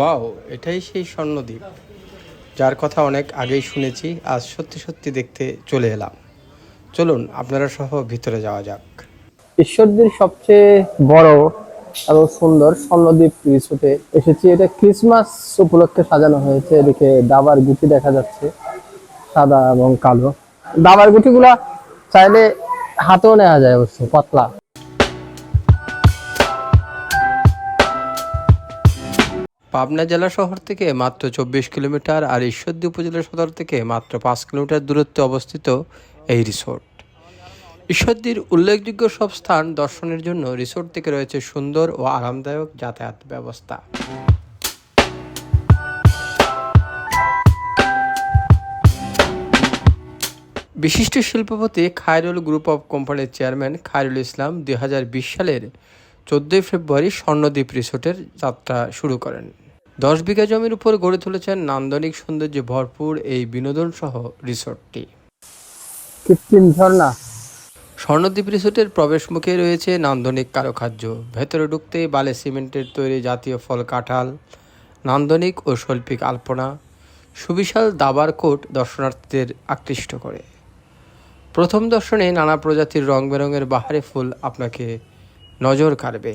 Wow, এটাই সেই স্বর্ণদ্বীপ। যার কথা অনেক আগেই শুনেছি, আজ সত্যি সত্যি দেখতে চলে এলাম। চলুন, আপনারা সহ ভিতরে যাওয়া যাক। ঈশ্বরদীর সবচেয়ে বড় এবং সুন্দর স্বর্ণদ্বীপ রিসোর্টে এসেছি। এটা ক্রিসমাস উপলক্ষে সাজানো হয়েছে। এদিকে দাবার গুটি দেখা যাচ্ছে, সাদা এবং কালো। দাবার গুটিগুলা চাইলে হাতেও নেওয়া যায় অবশ্য, পাতলা। পাবনা জেলা শহর থেকে মাত্র চব্বিশ কিলোমিটার আর ঈশ্বরদী উপজেলা সদর থেকে মাত্র পাঁচ কিলোমিটার দূরত্বে অবস্থিত এই রিসোর্ট। ঈশ্বরদীর উল্লেখযোগ্য সব স্থান দর্শনের জন্য রিসোর্ট থেকে রয়েছে সুন্দর ও আরামদায়ক যাতায়াত ব্যবস্থা। বিশিষ্ট শিল্পপতি খায়রুল গ্রুপ অফ কোম্পানির চেয়ারম্যান খায়রুল ইসলাম দুই হাজার বিশ সালের চোদ্দোই ফেব্রুয়ারি স্বর্ণদ্বীপ রিসোর্টের যাত্রা শুরু করেন। দশ বিঘা জমির উপর গড়ে তুলেছেন নান্দনিক সৌন্দর্যে ভরপুর এই বিনোদন সহ রিসোর্টটি। কৃত্রিম ঝর্ণা। স্বর্ণদ্বীপ রিসোর্টের প্রবেশ মুখে রয়েছে নান্দনিক কারুকার্য। ভেতরে ঢুকতেই বালে সিমেন্টের তৈরি জাতীয় ফল কাঁঠাল নান্দনিক ও শৈল্পিক আলপনা সুবিশাল দাবার কোট দর্শনার্থীদের আকৃষ্ট করে। প্রথম দর্শনে নানা প্রজাতির রং বেরঙের বাহারি ফুল আপনাকে নজর কাড়বে।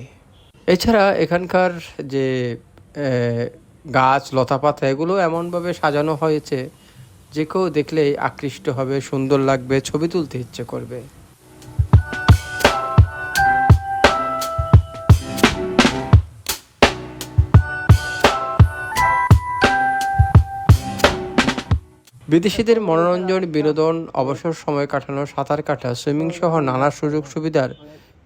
এছাড়া এখানকার যে গাছ, লতাপাতা, এগুলো এমনভাবে সাজানো হয়েছে যে কেউ দেখলেই আকৃষ্ট হবে, সুন্দর লাগবে, ছবি তুলতে ইচ্ছে করবে। বিদেশিদের মনোরঞ্জন, বিনোদন, অবসর সময় কাটানো, সাঁতার কাটা, সুইমিং সহ নানা সুযোগ সুবিধার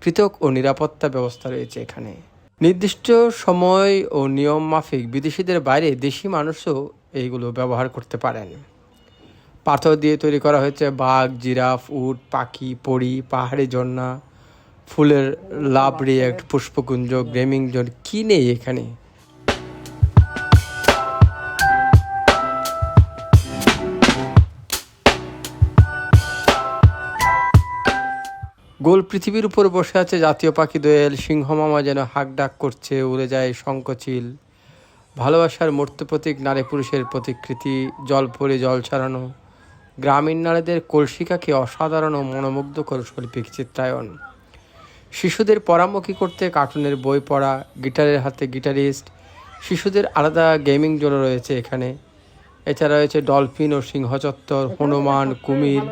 পৃথক ও নিরাপত্তা ব্যবস্থা রয়েছে এখানে। নির্দিষ্ট সময় ও নিয়ম মাফিক বিদেশিদের বাইরে দেশি মানুষও এইগুলো ব্যবহার করতে পারেন। পাথর দিয়ে তৈরি করা হয়েছে বাঘ, জিরাফ, উট, পাখি পড়ি পাহাড়ি ঝর্ণা, ফুলের লাভ রিয়েক্ট, পুষ্পকুঞ্জ, গ্রেমিং জোন, কী নেই এখানে? গোল পৃথিবীর উপর বসে আছে জাতীয় পাখি দোয়েল। সিংহ মামা যেন হাক ডাক করছে, উড়ে যায় শঙ্কচিল ভালোবাসার মূর্ত প্রতীক, নারী পুরুষের প্রতিকৃতি, জল পরে জল ছাড়ানো। গ্রামীণ নারীদের কলসিকাকে অসাধারণ ও মনোমুগ্ধকর শৈল্পিক চিত্রায়ন। শিশুদের পরামুখী করতে কার্টুনের বই পড়া, গিটারের হাতে গিটারিস্ট, শিশুদের আলাদা গেমিং জোন রয়েছে এখানে। এছাড়া রয়েছে ডলফিন ও সিংহ চত্বর হনুমান, কুমির,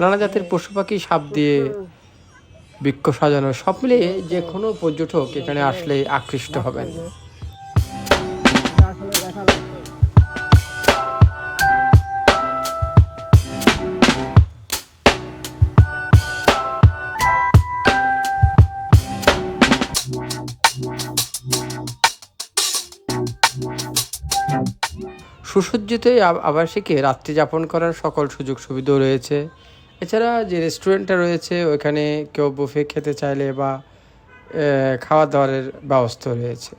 নানা জাতের পশু পাখি সাপ দিয়ে বৃক্ষ সাজানো সব মিলিয়ে যে কোনো পর্যটক এখানে আসলে আকৃষ্ট হবেন। সুসজ্জিত আবাসিকে রাত্রি যাপন করার সকল সুযোগ সুবিধাও রয়েছে। এছাড়া যে রেস্টুরেন্টটা রয়েছে ওইখানে কেউ বুফে খেতে চাইলে বা খাওয়া দাওয়ারের ব্যবস্থা রয়েছে।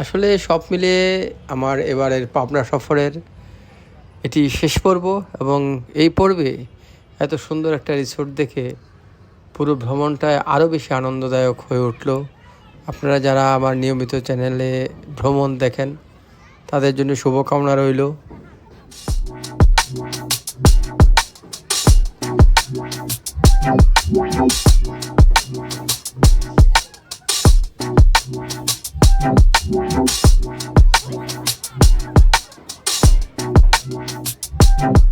আসলে সব মিলিয়ে আমার এবারের পাবনা সফরের এটি শেষ পর্ব এবং এই পর্বে এত সুন্দর একটা রিসোর্ট দেখে পুরো ভ্রমণটায় আরও বেশি আনন্দদায়ক হয়ে উঠল। আপনারা যারা আমার নিয়মিত চ্যানেলে ভ্রমণ দেখেন, তাদের জন্য শুভকামনা রইল। Thank Bye.